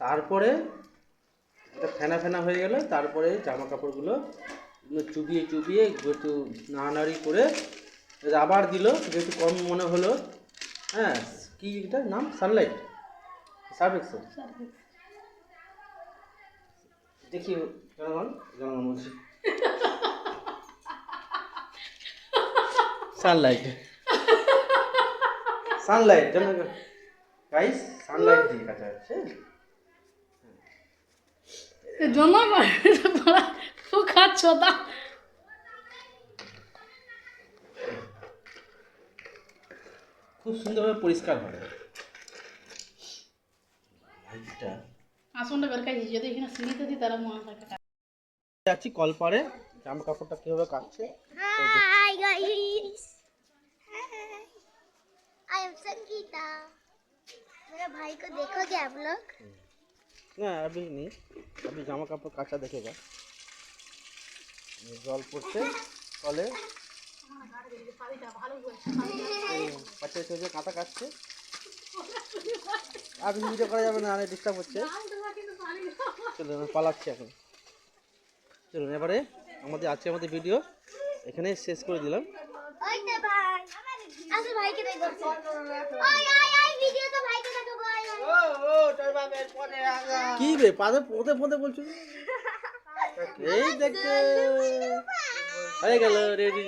তারপরে এটা ফেনা ফেনা হয়ে গেল তারপরে জামা কাপড়গুলো চুবিয়ে চুবিয়ে একটু নাড়ানাড়ি করে আবার দিল যেহেতু কম মনে হলো। হ্যাঁ কি এটার নাম? সানলাইট সার্ফ এক্সেল দেখি জনগণ জনগণ বলছি। সানলাইট সানলাইট জনগণ। গাইস সানলাইট দিয়ে কাটা হচ্ছে। জমা খাচ্ছ তা খুব সুন্দরভাবে পরিষ্কার হবে লাইটটা আসনটা বের কাছে যদি এখানে সিঁড়িতে দিই তারা মনে থাকে যাচ্ছি কলপারে জামা কাপড়টা কিভাবে কাটছে Hi guys. Hi. I am Sangeeta मेरे भाई को देखोगे आप लोग হ্যাঁ, না আপনি নেই। আপনি জামা কাপড় কাঁচা দেখে যান। জল পড়ছে, ফলে বাচ্চা ছেলে কাঁটা কাটছে আপনি ভিডিও করা যাবে না, আরে ডিস্টার্ব হচ্ছে। চলুন পালাচ্ছি এখন। চলুন, এবারে আমাদের, আজকে আমাদের ভিডিও এখানে শেষ করে দিলাম। ভাইকে কি রে পাদে পোতে পোতে বলছো? এই দেখো। হয়ে গেল রেডি